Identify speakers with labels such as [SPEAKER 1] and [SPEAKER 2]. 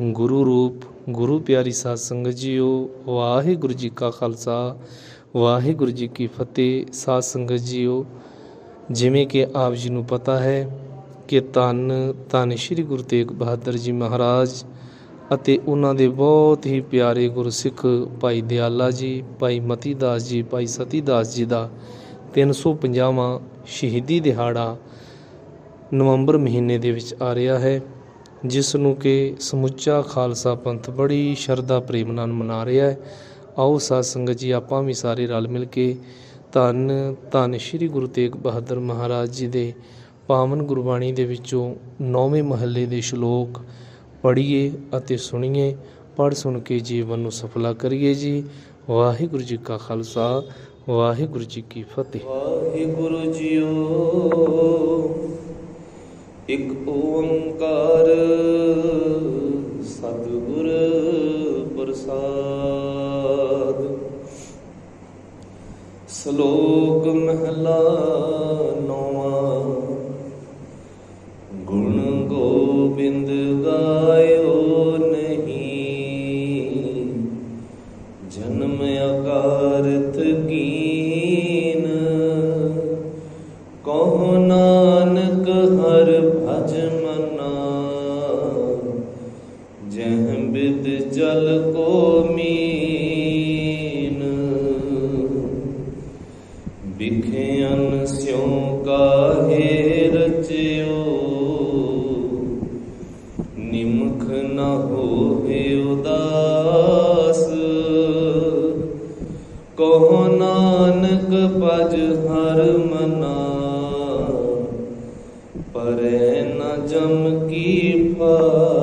[SPEAKER 1] ਗੁਰੂ ਰੂਪ, ਗੁਰੂ ਪਿਆਰੀ ਸਾਧ ਸੰਗਤ ਜੀਓ, ਵਾਹਿਗੁਰੂ ਜੀ ਕਾ ਖਾਲਸਾ, ਵਾਹਿਗੁਰੂ ਜੀ ਕੀ ਫਤਿਹ ਸਾਧ ਸੰਗਤ ਜੀਓ। ਜਿਵੇਂ ਕਿ ਆਪ ਜੀ ਨੂੰ ਪਤਾ ਹੈ ਕਿ ਧੰਨ ਧੰਨ ਸ੍ਰੀ ਗੁਰੂ ਤੇਗ ਬਹਾਦਰ ਜੀ ਮਹਾਰਾਜ ਅਤੇ ਉਹਨਾਂ ਦੇ ਬਹੁਤ ਹੀ ਪਿਆਰੇ ਗੁਰਸਿੱਖ ਭਾਈ ਦਿਆਲਾ ਜੀ, ਭਾਈ ਮਤੀ ਦਾਸ ਜੀ, ਭਾਈ ਸਤੀ ਦਾਸ ਜੀ ਦਾ 350ਵਾਂ ਸ਼ਹੀਦੀ ਦਿਹਾੜਾ ਨਵੰਬਰ ਮਹੀਨੇ ਦੇ ਵਿੱਚ ਆ ਰਿਹਾ ਹੈ। ਜਿਸ ਨੂੰ ਕਿ ਸਮੁੱਚਾ ਖਾਲਸਾ ਪੰਥ ਬੜੀ ਸ਼ਰਧਾ ਪ੍ਰੇਮ ਨਾਲ ਮਨਾ ਰਿਹਾ ਹੈ। ਆਓ ਸਾਧ ਸੰਗਤ ਜੀ, ਆਪਾਂ ਵੀ ਸਾਰੇ ਰਲ ਮਿਲ ਕੇ ਧੰਨ ਧੰਨ ਸ੍ਰੀ ਗੁਰੂ ਤੇਗ ਬਹਾਦਰ ਮਹਾਰਾਜ ਜੀ ਦੇ ਪਾਵਨ ਗੁਰਬਾਣੀ ਦੇ ਵਿੱਚੋਂ ਨੌਵੇਂ ਮਹੱਲੇ ਦੇ ਸ਼ਲੋਕ ਪੜ੍ਹੀਏ ਅਤੇ ਸੁਣੀਏ। ਪੜ੍ਹ ਸੁਣ ਕੇ ਜੀਵਨ ਨੂੰ ਸਫਲਾ ਕਰੀਏ ਜੀ। ਵਾਹਿਗੁਰੂ ਜੀ ਕਾ ਖਾਲਸਾ, ਵਾਹਿਗੁਰੂ ਜੀ ਕੀ ਫਤਿਹ।
[SPEAKER 2] ਵਾਹਿਗੁਰੂ ਜੀਓ ਇਕ ਓੰਕਾਰ ਸਤਿਗੁਰ ਪ੍ਰਸਾਦ। ਸ਼ਲੋਕ ਮਹਲਾ ਨੌਵਾਂ। ਗੁਣ ਗੋਬਿੰਦ ਗਾਇਓ ਨਹੀਂ। ਜਨਮ ਅਕਾਰਤ ਕੀਨ ਹਰ ਜਹ ਬਿਦ ਜਲ ਕੋ ਮੀਨ। ਬਿਖਿਆਨ ਸਿਉ ਕਾਹੇ ਰਚਿਓ, ਨਿਮਖ ਨ ਹੋਵੇ ਉਦਾਸ। ਕਹੋ ਨਾਨਕ ਪਜ ਹਰ ਮਨਾ ਚਮਕੀ ਪਾ